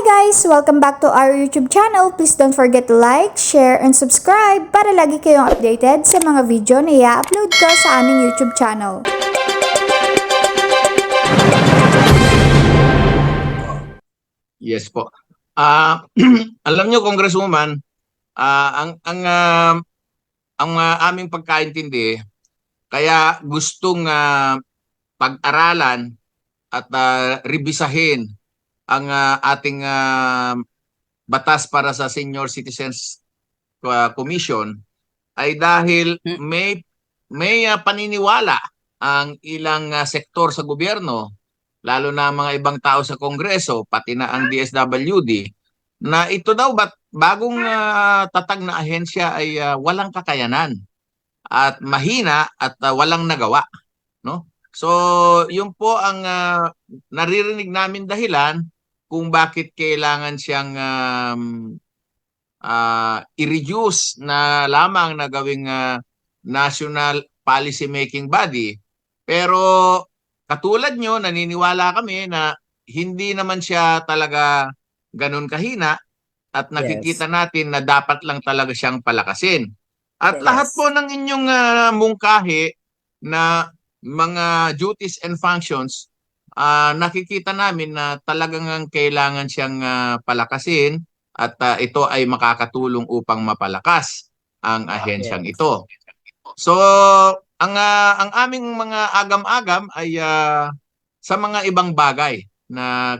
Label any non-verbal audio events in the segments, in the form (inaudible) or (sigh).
guys! Welcome back to our YouTube channel. Please don't forget to like, share, and subscribe para lagi kayong updated sa mga video na i-upload ko sa aming YouTube channel. Yes po. Ah, (clears throat) alam niyo Congresswoman, ah ang ang ah, ang ah, aming pagkaintindi kaya gustong ah, pag-aralan at ah, rebisahin ang ah, ating ah, batas para sa Senior Citizens ah, Commission ay dahil Hmm. may may ah, paniniwala ang ilang ah, sektor sa gobyerno lalo na mga ibang tao sa Kongreso, pati na ang DSWD, na ito daw bat bagong ah, tatag na ahensya ay ah, walang kakayanan at mahina at ah, walang nagawa, no? So, yun po ang ah, naririnig namin dahilan kung bakit kailangan siyang um, ah, i-reduce na lamang na gawing ah, national policy making body. Pero katulad nyo, naniniwala kami na hindi naman siya talaga ganun kahina at nakikita natin na dapat lang talaga siyang palakasin. At Yes. lahat po ng inyong ah, mungkahi na mga duties and functions, ah, nakikita namin na talagang ang kailangan siyang ah, palakasin at ah, ito ay makakatulong upang mapalakas ang ahensyang ito. So, ang ah, ang aming mga agam-agam ay ah, sa mga ibang bagay na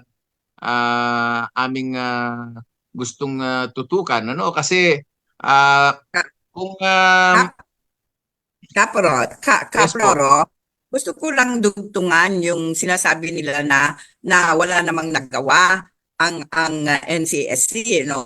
ah, aming ah, gustong ah, tutukan ano kasi ah, kung ah, Kapro, ka, Yes po. Kaproro, gusto ko lang dugtungan yung sinasabi nila na na wala namang nagawa ang ang uh, NCSC no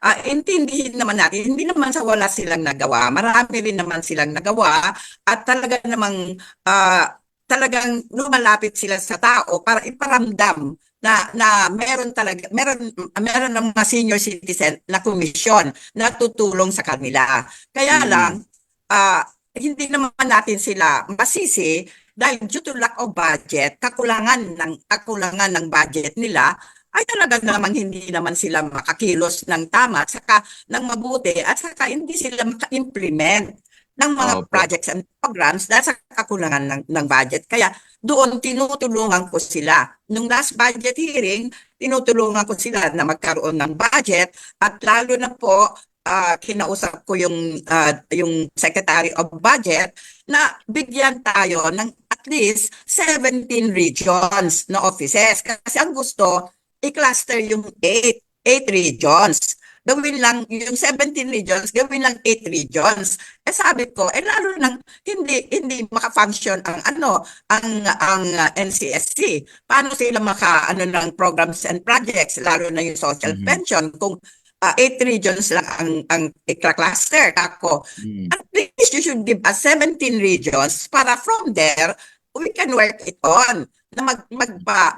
Ah, intindihin naman natin hindi naman sa wala silang nagawa marami rin naman silang nagawa at talaga namang ah, talagang lumalapit sila sa tao para iparamdam na na meron talaga meron meron ng mga senior citizen na komisyon na tutulong sa kanila kaya Mm. lang ah hindi naman natin sila masisi dahil due to lack of budget, kakulangan ng kakulangan ng budget nila ay talaga naman hindi naman sila makakilos ng tama at saka ng mabuti at saka hindi sila maka-implement ng mga Opo. projects and programs dahil sa kakulangan ng, ng budget. Kaya doon tinutulungan ko sila. Nung last budget hearing, tinutulungan ko sila na magkaroon ng budget at lalo na po ah, kinausap ko yung ah, yung Secretary of Budget na bigyan tayo ng at least 17 regions na offices. Kasi ang gusto i-cluster yung 8 8 regions. Gawin lang yung 17 regions gawin lang 8 regions. Eh sabi ko eh lalo nang hindi hindi maka-function ang ano ang ang ah, NCSC paano sila maka ano ng programs and projects lalo na yung social Mhm. pension kung ah, 8 regions lang ang ang cluster kako mm, at least you should give us 17 regions para from there we can work it on na mag mag,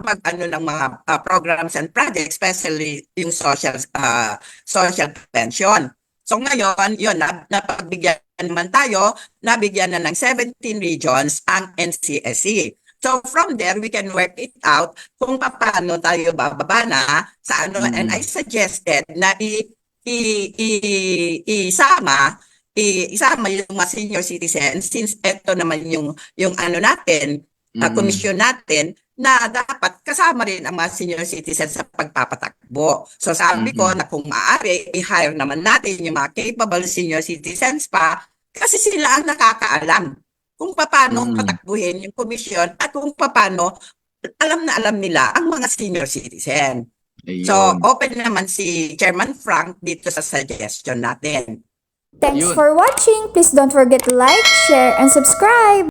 mag ano ng mga uh, programs and projects especially yung social uh, social pension. So ngayon, yun, na, napagbigyan naman tayo, nabigyan na ng 17 regions ang NCSE. So from there, we can work it out kung paano tayo bababa na sa ano. Mm. And I suggested na i, i, i, isama i- isama yung mga senior citizens since ito naman yung yung ano natin, uh, mm. komisyon natin na dapat kasama rin ang mga senior citizens sa pagpapatakbo. So sabi ko Mhm. na kung maaari, i-hire naman natin yung mga capable senior citizens pa kasi sila ang nakakaalam kung paano Mm. patakbuhin yung komisyon at kung paano alam na alam nila ang mga senior citizen. So Ayun. open naman si Chairman Frank dito sa suggestion natin. Thanks Yun. for watching! Please don't forget to like, share, and subscribe!